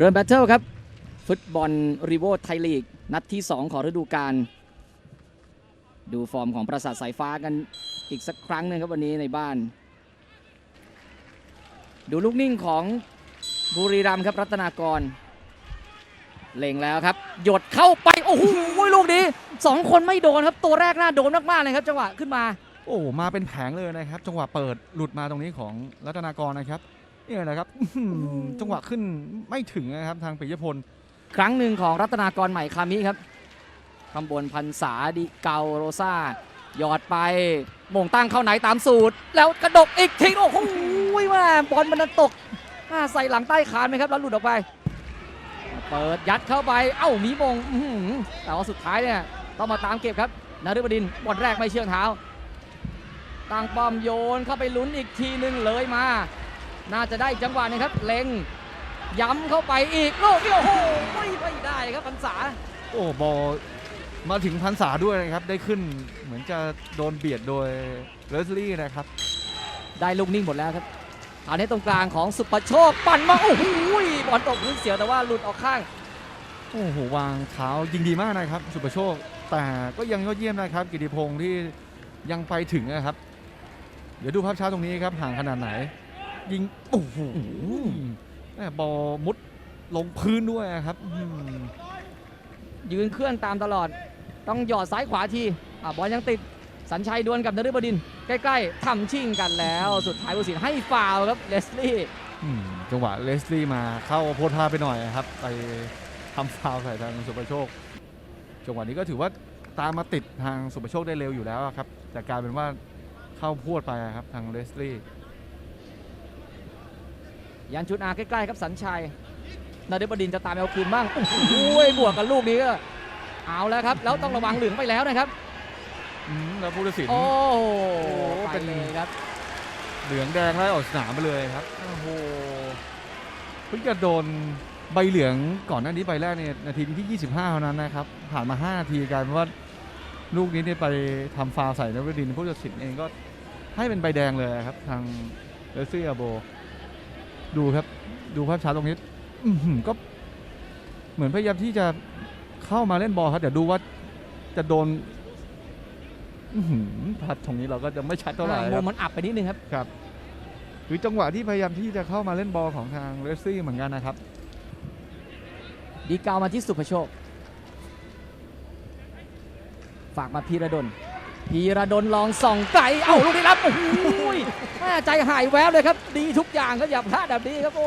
เริ่มแบทเทิลครับ ฟุตบอลรีโวไทยลีก นัดที่ 2 ของฤดูกาลดูฟอร์มของปราสาทสายฟ้ากันอีกสักครั้งหนึงครับวันนี้ในบ้าน ดูลูกนิ่งของบุรีรัมย์ครับรัตนากร เล็งแล้วครับ หยดเข้าไป โอ้โหลูกนี้สองคนไม่โดนครับ ตัวแรกน่าโดนมากๆเลยครับจังหวะขึ้นมา โอ้มาเป็นแผงเลยนะครับ จังหวะเปิดหลุดมาตรงนี้ของรัตนากรนะครับ เนี่ยนะครับอื้อหือจังหวะขึ้นไม่ถึงนะครับทางปิยพล ครั้งหนึ่งของรัตนากรใหม่คามิครับคำบนพันษาดิเกาโรซาหยอดไปโมงตั้งเข้าไหนตามสูตร แล้วกระดกอีกทีโอ้โหว่าบอลมันตกอ่าใส่หลังใต้คานไหมครับ แล้วหลุดออกไป เปิดยัดเข้าไปเอ้ามีมงอื้อหือแต่ว่าสุดท้ายเนี่ยต้องมาตามเก็บครับนฤบดินทร์บอลแรกไม่เชื่องเท้าตั้งป้อมโยนเข้าไปลุ้นอีกทีหนึ่งเลยมา น่าจะได้จังหวะหนึงครับ เล็งย้ำเข้าไปอีกลูกนี้โอ้โหไม่ไม่ได้ครับพันษา โอ้บอลมาถึงพันษาด้วยนะครับ ได้ขึ้นเหมือนจะโดนเบียดโดยเลสลี่นะครับ ได้ลูกนิ่งหมดแล้วครับอันนี้ตรงกลางของสุปโชคปั่นมา โอ้โหบอลตกพื้นเสียวแต่ว่าหลุดออกข้าง โอ้โห วางเท้ายิงดีมากนะครับ สุประโชค แต่ก็ยังยอดเยี่ยมนะครับ กิติพงศ์ที่ยังไปถึงนะครับ เดี๋ยวดูภาพช้าตรงนี้ครับห่างขนาดไหน ยิงโอ้โหแม่บอลมุดลงพื้นด้วยครับอื้อหือยืนเคลื่อนตามตลอด ต้องหยอดซ้ายขวาทีอะบอลยังติด สัญชัยดวลกับนฤบดินทร์ใกล้ๆทำชิ่งกันแล้ว สุดท้ายผู้สินให้ฟาวล์ครับเลสลี่ อืมจังหวะเลสลี่มาเข้าโพธาไปหน่อยนะครับ ไปทำฟาวล์ใส่ทางสุประโชค จังหวะนี้ก็ถือว่าตามมาติดทางสุประโชคได้เร็วอยู่แล้วครับ แต่กลายเป็นว่าเข้าพวดไปครับทางเลสลี่ ยันชุดอาใกล้ๆครับสัญชัยนฤบดินทร์จะตามเอาคืนบ้างโอ้โหบวกกับลูกนี้ก็เอาแล้วครับ แล้วต้องระวังเหลืองไปแล้วนะครับอืมแล้วผู้ตัดสินโอ้โหเป็ไปนเลยครับ เหลืองแดงไล่ออกสนามไปเลยครับโอ้โหเพิ่งจะโดนใบเหลืองก่อนหน้านี้ใบแรกเนี่ยนาทีที่ 25 เท่านั้นนะครับ ผ่านมา 5 นาทีกลายเป็นว่าลูกนี้เนี่ยไปทำฟาวล์ใส่นวดินทร์ผู้ตัดสินเองก็ให้เป็นใบแดงเลยครับ ทางเลซี่อาโบ ดูครับดูภาพช้าตรงนี้อื้อหือก็เหมือนพยายามที่จะเข้ามาเล่นบอลครับเดี๋ยวดูว่าจะโดนอื้อหือพัดตรงนี้เราก็จะไม่ชัดเท่าไหร่อ่คมุรับมมันอับไปนิดนึงครับครับหรือจังหวะที่พยายามที่จะเข้ามาเล่นบอลของทางเลสซี่เหมือนกันนะครับ ดีกาวมาที่สุภโชค ฝากมาพีระดล พีระดลลองส่องไกลเอ้าลูกนี้รับโอ้โหแม่ใจหายแวบเลยครับ ดีทุกอย่างครับอย่าพลาดแบบนี้ครับโอ้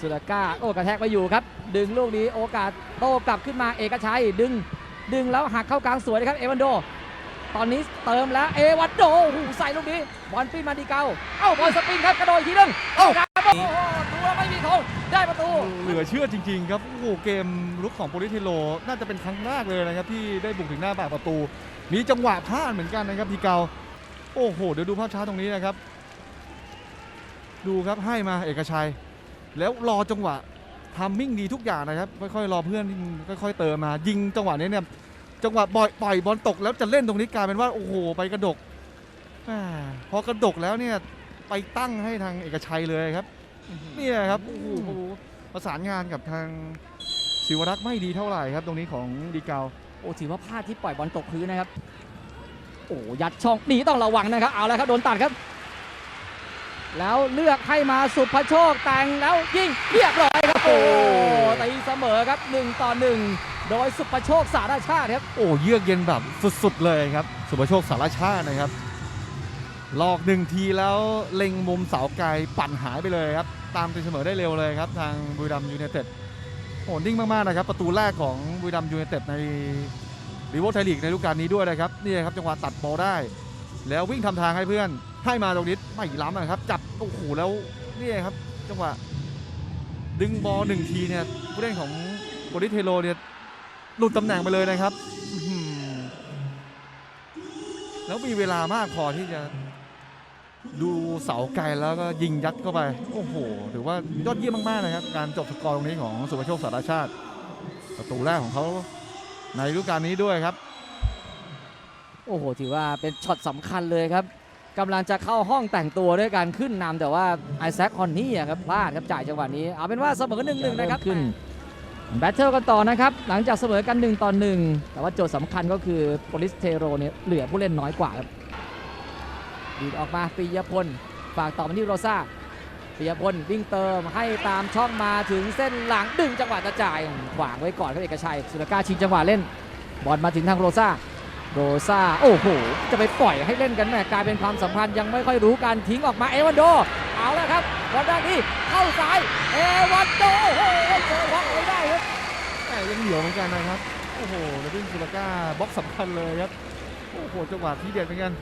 สุดาก้าโอ้กระแทกไปอยู่ครับ ดึงลูกนี้โอกาสโต้กลับขึ้นมาเอกชัยดึงดึงแล้วหักเข้ากลางสวยนะครับเอวันโด ตอนนี้เติมแล้วเอวันโดโอ้โหใส่ลูกนี้บอลปิ้นมาดีเกาเอ้าบอลสปริงครับกระโดดอีกทีนึงเอ้ โอ้โหดูแล้วไม่มีธงได้ประตู เหลือเชื่อจริง ๆ ครับ โอ้โหเกมลุกของโปลิเทโล น่าจะเป็นครั้งแรกเลยนะครับ ที่ได้บุกถึงหน้าปากประตู มีจังหวะพลาดเหมือนกันนะครับทีเกา โอ้โห เดี๋ยวดูภาพช้าตรงนี้นะครับ ดูครับให้มาเอกชัย แล้วรอจังหวะทามมิ่งดีทุกอย่างนะครับ ค่อยๆรอเพื่อนค่อยๆเติมมา ยิงจังหวะนี้เนี่ยจังหวะปล่อยปล่อยบอลตกแล้วจะเล่นตรงนี้กลายเป็นว่าโอ้โหไปกระดกอพอกระดกแล้วเนี่ย ไปตั้งให้ทางเอกชัยเลยครับเนี่ยครับโอ้โหประสานงานกับทางศิวรักษ์ไม่ดีเท่าไหร่ครับ ตรงนี้ของดีเกาโอ้ถือว่าพลาดที่ปล่อยบอลตกพื้นนะครับ โอ้ยัดช่องนี่ต้องระวังนะครับ เอาแล้วครับโดนตัดครับ แล้วเลือกให้มาสุภโชคแต่งแล้วยิงเรียบร้อยครับโอ้ตีเสมอครับ1ต่อ1โดยสุภโชคสารชาติครับโอ้เยือกเย็นแบบสุดๆเลยครับ สุภโชคสารชาตินะครับ หลอกหนึ่งทีแล้วเล็งมุมเสาไกลปั่นหายไปเลยครับ ตามตีเสมอได้เร็วเลยครับ ทางบุรีรัมย์ยูไนเต็ดโอ้นิ่งมากๆนะครับ ประตูแรกของบุรีรัมย์ยูไนเต็ดในรีโวไทยลีกในฤดูกาลนี้ด้วยนะครับนี่ครับจังหวะตัดบอลได้ แล้ววิ่งทำทางให้เพื่อนให้มาตรงนี้ไม่ล้ำนะครับ จับโอ้โหแล้วนี่ครับ จังหวะดึงบอลหนึ่งทีเนี่ยผู้เล่นของโปลิเทโลเนี่ยหลุดตำแหน่งไปเลยนะครับแล้วมีเวลามากพอที่จะ ดูเสาไกลแล้วก็ยิงยัดเข้าไป โอ้โห ถือว่ายอดเยี่ยมมากๆนะครับ การจบสกอร์ตรงนี้ของสุภโชคสารชาติ ประตูแรกของเขาในฤดูกาลนี้ด้วยครับ โอ้โห ถือว่าเป็นช็อตสำคัญเลยครับกำลังจะเข้าห้องแต่งตัวด้วยการขึ้นนำแต่ว่าไอแซคคอนนี่อะครับพลาดครับจ่ายจังหวะนี้ เอาเป็นว่าเสมอหนึ่งหนึ่งนะครับขึ้นแบทเทิลกันต่อนะครับ หลังจากเสมอกัน1ต่อ1แต่ว่าโจทย์สำคัญก็คือโปลิสเทโรเนี่ยเหลือผู้เล่นน้อยกว่าครับ ดีดออกมาปิยพลฝากต่อมาที่โรซ่าปิยพลวิ่งเติมให้ตามช่องมาถึงเส้นหลังดึงจังหวะกระจายขวางไว้ก่อนครับเอกชัยสุรกาชิงจังหวะเล่น บอลมาถึงทางโรซ่าโรซ่าโอ้โห จะไปปล่อยให้เล่นกันแหม่กลายเป็นความสัมพันธ์ยังไม่ค่อยรู้การทิ้งออกมาเอวันโด เอาแล้วครับบอลด้านนี้เข้าซ้ายเอวันโดโอ้โหเจอบล็อกไม่ได้ครับแต่ยังเหนียวเหมือนกันนะครับโอ้โหเดวินซูลาก้าบล็อกสำคัญเลยครับ โอ้โหจังหวะที่เด็ดเหมือนกัน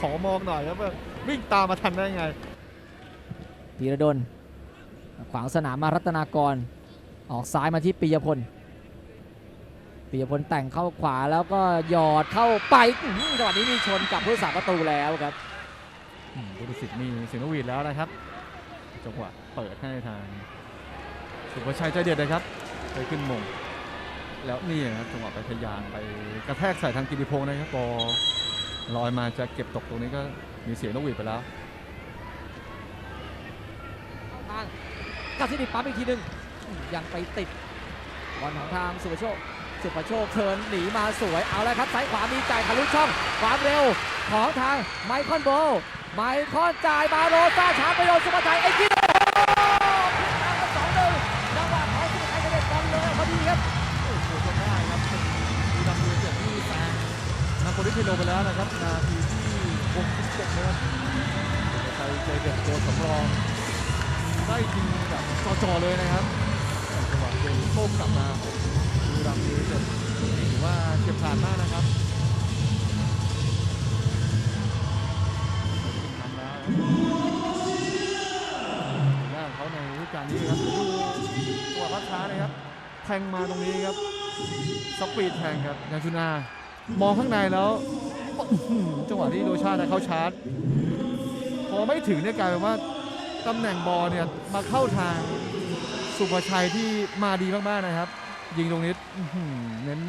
ขอมองหน่อยครับว่าวิ่งตามมาทันได้ไงพีระดลขวางสนามมารัตนากร ออกซ้ายมาที่ปิยพลปิยพลแต่งเข้าขวาแล้วก็หยอดเข้าไปอื้อหือจังหวะนี้มีชนกับผู้สาประตูแล้วครับอืมผู้ตัดสินมีเสียงนกหวีดแล้วนะครับ จังหวะเปิดให้ทางสุภชัยใจเด็ดนะครับไปขึ้นมง แล้วนี่นะครับจังหวะไปทะยานไปกระแทกใส่ทางกิติพงศ์นะครับพอลอยมาจะเก็บตกตรงนี้ก็มีเสียงนกหวีดไปแล้วทางกาซิดิปั๊มอีกทีหนึ่งยังไปติดบอลของทางสุภโชคสุภโชคเทิร์นหนีมาสวยเอาแล้วครับซ้ายขวามีจ่ายทะลุช่องความเร็วของทางไมคอนโบลไมคอนจ่ายมาโรซ่าช้าไปโดนสุภชัยไอ้ที่โอ้ขึ้นนำกันสองหนึ่งจังหวะของสุภชัยกระเด็นบอลเลยพอดีครับ โอ้โหจนได้ครับเป็นดูดำดูเจ็บที่แซง นาโปลิเทโลไปแล้วนะครับ นาทีที่67นะครับใจใจเด็ดตัวสำรองได้ยิงแบบจ่อๆเลยนะครับจังหวะเกมโต้กลับมาของดูดำดูเจ็บนี่ถือว่าเฉียบขาดมากนะครับทำแล้วหน้าเขาในฤดูกาลนี้นะครับดูตัวพัดช้านะครับแทงมาตรงนี้ครับ สปีดแทงครับยางชุนา มองข้างในแล้วจังหวะที่โดชาติเข้าชาร์จ พอไม่ถึงเนี่ยกลายเป็นว่าตำแหน่งบอลเนี่ยมาเข้าทางสุภชัยที่มาดีมากๆนะครับ ยิงตรงนี้เน้น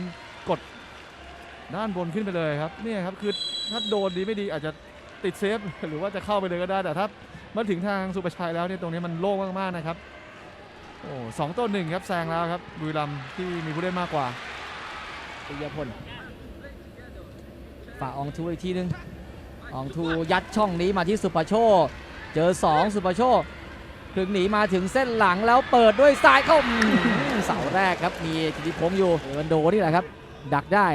กดด้านบนขึ้นไปเลยครับเนี่ยครับคือถ้าโดนดีไม่ดีอาจจะติดเซฟหรือว่าจะเข้าไปเลยก็ได้แต่ถ้ามาถึงทางสุภชัยแล้วเนี่ยตรงนี้มันโล่งมากๆนะครับโอ้สองต่อหนึ่งครับแซงแล้วครับบุรีรัมที่มีผู้เล่นมากกว่าปิยพล ฝ่าอองทูอีกทีหนึงอองทูยัดช่องนี้มาที่สุปโชคเจอ 2 สุปโชคถึงหนีมาถึงเส้นหลังแล้วเปิดด้วยซ้ายเข้าเสาแรกครับมีกิติพงษ์อยู่เอวันโดนี่แหละครับ ดักได้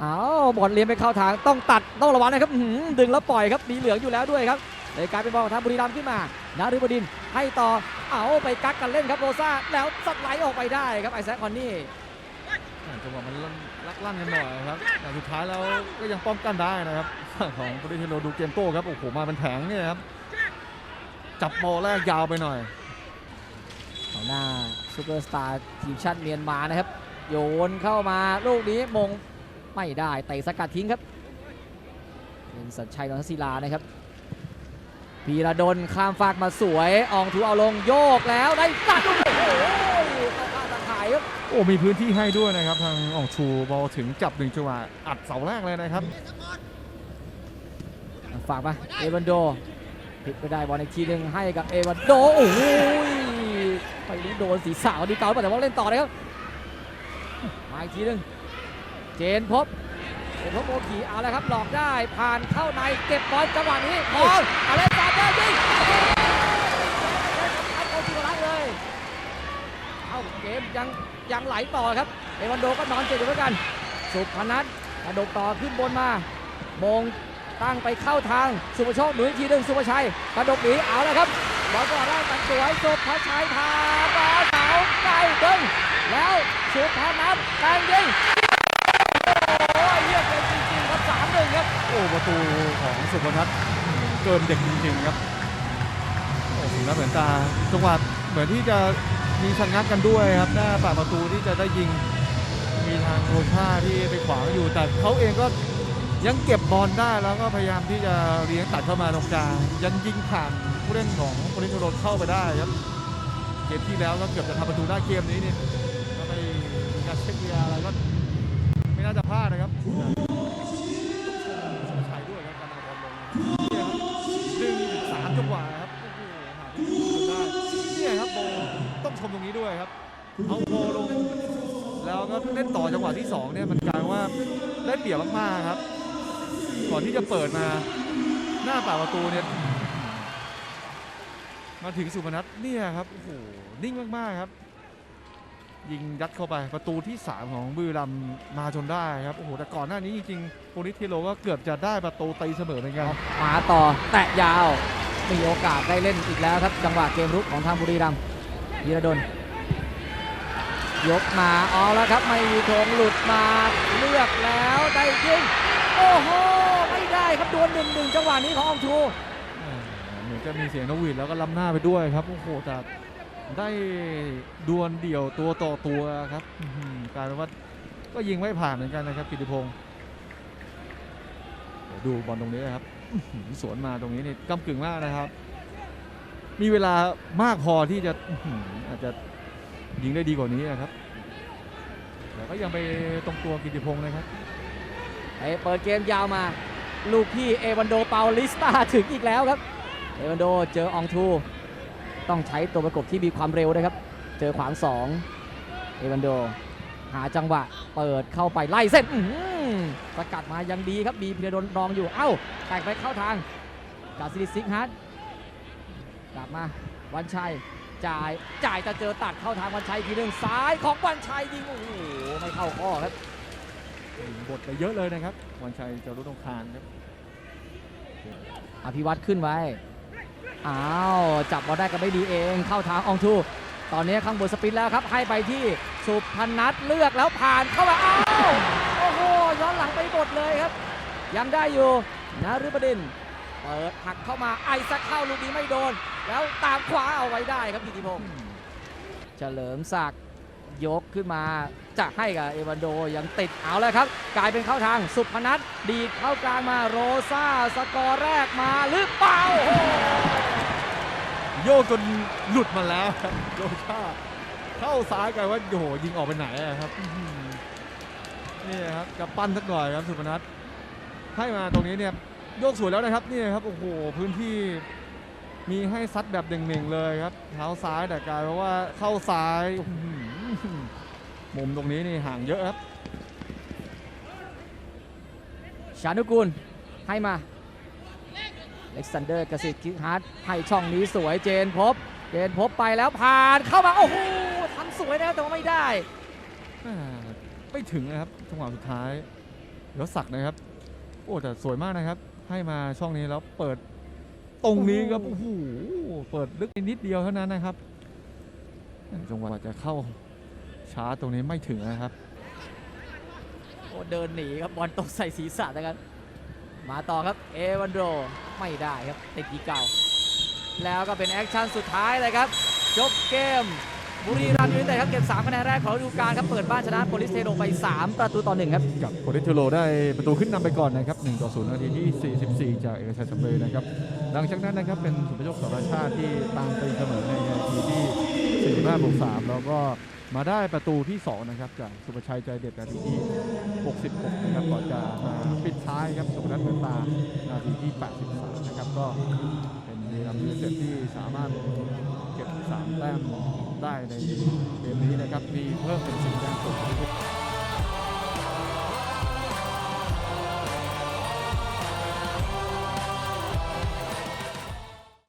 เอาบอลเลี้ยงไปเข้าทางต้องตัดต้องระวังนะครับดึงแล้วปล่อยครับมีเหลืองอยู่แล้วด้วยครับเลยกลายเป็นบอลของทางบุรีรัมย์ขึ้นมานาฤบดินให้ต่อเอาไปกักกันเล่นครับโรซ่าแล้วสไลด์ออกไปได้ครับไอแซคคอนนี่ จังหวะมันลักลั่นกันหน่อยครับแต่สุดท้ายแล้วก็ยังป้องกันได้นะครับของโปรตุเกสดูเกมโต้ครับโอ้โหมาเป็นแผงเนี่ยครับจับบอลแรกยาวไปหน่อยของหน้าซูเปอร์สตาร์ทีมชาติเมียนมานะครับ โยนเข้ามาลูกนี้มงไม่ได้เตะสกัดทิ้งครับเป็นสัญชัยนนทศิลานะครับพีระดลข้ามฟากมาสวยอองถูเอาลงโยกแล้วได้สัด โอ้มีพื้นที่ให้ด้วยนะครับทางอองชูบอลถึงจับหนึ่งจังหวะอัดเสาแรกเลยนะครับ ฝากมาเอวันโดพลิกไปได้บอลอีกทีหนึ่งให้กับเอวันโดโอ้โหไปรู้โดนศีรษะดีเก่าแต่ว่าเล่นต่อเลยครับมาอีกทีหนึ่งเจนพบเจนพบโมขีเอาแล้วครับหลอกได้ผ่านเข้าในเก็บบอลจังหวะนี้มองอะไรตามได้ยิงเอาจิวรักเลย เอาเกมยังยังไหลต่อครับเอวันโดก็นอนเจ็บอยู่เหมือนกัน สุพนัทกระโดกต่อขึ้นบนมา มงตั้งไปเข้าทางสุภโชคหนุนอีกทีหนึ่งสุภชัยกระดกหนีเอาแล้วครับบอลก่อนแรกตัดสวยสุภชัยพาบอลเสาไกลดึงแล้วสุพนัทแทงยิงโอ้ยเรียกเป็นจริงๆครับสามหนึ่งครับโอ้ประตูของสุพนัทเกินเด็กจริงๆครับโอ้ถึงแล้วเหมือนตาจังหวะเหมือนที่จะ มีชะงักกันด้วยครับหน้าปากประตูที่จะได้ยิงมีทางโรชาที่ไปขวางอยู่แต่เขาเองก็ยังเก็บบอลได้แล้วก็พยายามที่จะเลี้ยงตัดเข้ามาตรงกลางยังยิงผ่านผู้เล่นของโปริโรเข้าไปได้ครับเกมที่แล้วก็เกือบจะทำประตูได้เกมนี้นี่ถ้าไม่มีกาเช็คเกียอะไรก็ไม่น่าจะพลาดนะครับชัยด้วยครับการเอาบ อลลงนี้ด้วยครับเอาโบลงแล้วก็เล่นต่อจังหวะที่สองเนี่ยมันกลายว่าได้เปรียบมากๆครับ ก่อนที่จะเปิดมาหน้าป่ากประตูเนี่ยมาถึงสุพนัทเนี่ยครับโอ้โหนิ่งมากๆครับ ยิงยัดเข้าไปประตูที่ 3 ของบุรีรัมมาจนได้ครับโอ้โหแต่ก่อนหน้านี้จริงๆโปรลิสเทโลก็เกือบจะได้ประตูตีเสมอเหมือนกันมาต่อแตะยาวมีโอกาสได้เล่นอีกแล้วครับจังหวะเกมรุกของทางบุรีรัมย์ ยีรดลยกมาเอาแล้วครับ ไม่มีธงหลุดมาเลือกแล้วได้ยิง โอ้โห ไม่ได้ครับดวลหนึ่งหนึ่งจังหวะนี้ของอองทูเหมือนจะมีเสียงนกหวีดแล้วก็ล้ำหน้าไปด้วยครับ โอ้โหแต่ได้ดวลเดี่ยวตัวต่อตัวครับกลายเป็นว่าก็ยิงไม่ผ่านเหมือนกันนะครับกิติพงศ์ดูบอลตรงนี้นะครับ สวนมาตรงนี้นี่ก้ากึ่งมากนะครับ มีเวลามากพอที่จะอาจจะยิงได้ดีกว่านี้นะครับแต่ก็ยังไปตรงตัวกิติพงศ์นะครับไอ้เปิดเกมยาวมา ลูกพี่เอวันโดเปาลิสตาถึงอีกแล้วครับ เอวันโดเจออองทู ต้องใช้ตัวประกบที่มีความเร็วนะครับ เจอขวางสองเอวันโด หาจังหวะเปิดเข้าไปไล่เส้นสกัดมายังดีครับมีพีรดลรองอยู่เอ้าแตกไปเข้าทางกาซิลิซิกฮาร์ด กลับมาวันชัยจ่ายจ่ายจะเจอตัดเข้าทางวันชัยอีกทีหนึ่งซ้ายของวันชัยยิงโอ้โหไม่เข้าข้อครับบทไปเยอะเลยนะครับ วันชัยจารุตงคารครับอภิวัตขึ้นไว้อ้าวจับบอลได้ก็ไม่ดีเองเข้าทางอองทู ตอนนี้ข้างบนสปินแล้วครับ ให้ไปที่สุพนัทเลือกแล้วผ่านเข้ามาอ้าวโอ้โหย้อนหลังไปหมดเลยครับ ยังได้อยู่นะฤบดินทร์เปิดหักเข้ามาไอซักเข้าลูกนี้ไม่โดน แล้วตามขวาเอาไว้ได้ครับกิติพงศ์เฉลิมศักดิ์ยกขึ้นมาจะให้กับเอวันโดยังติดเอาแล้วครับ กลายเป็นเข้าทางสุพนัทดีดเข้ากลางมาโรซาสกอร์แรกมาหรือเปล่าโอ้โหโยกจนหลุดมาแล้วครับโยชาเข้าซ้ายกันว่าโอ้โหยิงออกไปไหนอะครับอื้อหือนี่ครับจะปั้นสักหน่อยครับสุพนัทให้มาตรงนี้เนี่ยโยกสวยแล้วนะครับนี่ครับโอ้โหพื้นที่ มีให้ซัดแบบเด่งๆเลยครับ เท้าซ้ายแต่กลายเป็นว่าเข้าซ้ายอื้อหือมุมตรงนี้นี่ห่างเยอะครับ ชานุกูลให้มาเล็กซานเดอร์กสิทธิ์คิกฮาร์ดให้ช่องนี้สวยเจนพบ เจนพบไปแล้วผ่านเข้ามา โอ้โหทำสวยนะแต่ว่าไม่ได้อ่าไม่ถึงนะครับจังหวะสุดท้ายแล้วสักนะครับ โอ้แต่สวยมากนะครับ ให้มาช่องนี้แล้วเปิด ตรงนี้ครับโอ้โอ้โหโหเปิดลึกนิดเดียวเท่านั้นนะครับจังหวะจะเข้าช้าตรงนี้ไม่ถึงนะครับโอ้เดินหนีครับบอลตกใส่ศีรษะนะครับ มาต่อครับเอวันโดไม่ได้ครับติดทีเก่า แล้วก็เป็นแอคชั่นสุดท้ายเลยครับ จบเกม บุรีรัมย์ยูไนเต็ดครับเก็บ3คะแนนแรกของฤดูกาลครับเปิดบ้านชนะโปลิสเทโรไป 3 ประตูต่อ1ครับกับโคเดเทโลได้ประตูขึ้นนำไปก่อนนะครับ1ต่อ0นาทีที่ 44 จากเอกชัยสำเร็จนะครับหลังจากนั้นนะครับเป็นสุภโชคสารชาติที่ตามตีเสมอในนาทีที่ 45บวก3แล้วก็มาได้ประตูที่ 2 นะครับ จากสุภชัยใจเด็ดนาทีที่ 66 นะครับก่อนจะมาปิดท้ายครับสุพนัทเหมือนตานาทีที่ 83 นะครับ ก็เป็นบุรีรัมย์ยูไนเต็ดที่สามารถเก็บ 3 แต้ม ได้ในเกมนี้นะครับ มีเพิ่มเป็นสิบแต้มส่วนทุก